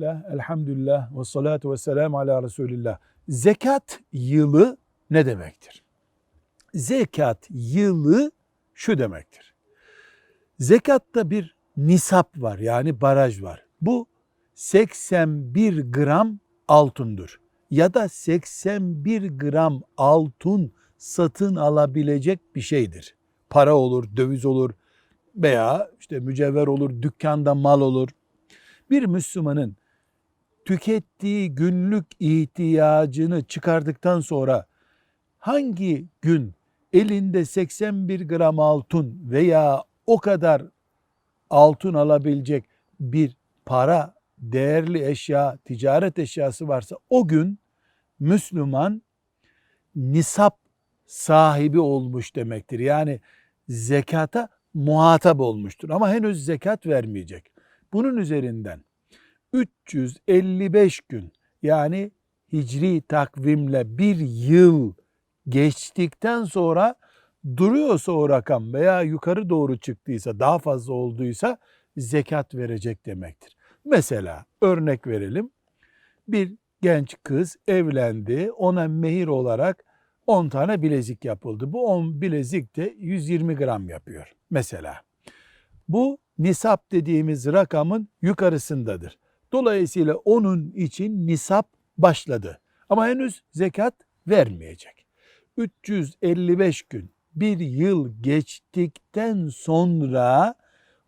Bismillah, elhamdülillah, ve salatu ve selamu ala Resulillah. Zekat yılı ne demektir? Zekat yılı şu demektir. Zekatta bir nisap var yani baraj var. Bu 81 gram altındır. Ya da 81 gram altın satın alabilecek bir şeydir. Para olur, döviz olur veya işte mücevher olur, dükkanda mal olur. Bir Müslümanın tükettiği günlük ihtiyacını çıkardıktan sonra hangi gün elinde 81 gram altın veya o kadar altın alabilecek bir para, değerli eşya, ticaret eşyası varsa o gün Müslüman nisap sahibi olmuş demektir. Yani zekata muhatap olmuştur ama henüz zekat vermeyecek. Bunun üzerinden 355 gün yani hicri takvimle bir yıl geçtikten sonra duruyorsa o rakam veya yukarı doğru çıktıysa daha fazla olduysa zekat verecek demektir. Mesela örnek verelim. Bir genç kız evlendi. Ona mehir olarak 10 tane bilezik yapıldı. Bu 10 bilezik de 120 gram yapıyor mesela. Bu nisap dediğimiz rakamın yukarısındadır. Dolayısıyla onun için nisap başladı. Ama henüz zekat vermeyecek. 355 gün, bir yıl geçtikten sonra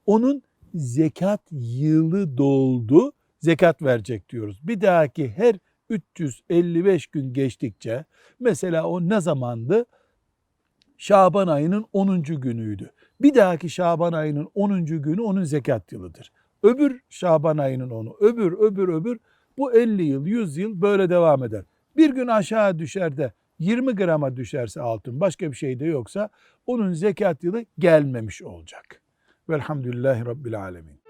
onun zekat yılı doldu, zekat verecek diyoruz. Bir dahaki her 355 gün geçtikçe mesela o ne zamandı? Şaban ayının 10. günüydü. Bir dahaki Şaban ayının 10. günü onun zekat yılıdır. Öbür Şaban ayının onu, öbür, öbür, öbür bu 50 yıl, 100 yıl böyle devam eder. Bir gün aşağı düşer de 20 grama düşerse altın başka bir şey de yoksa onun zekat yılı gelmemiş olacak. Velhamdülillahi Rabbil Alemin.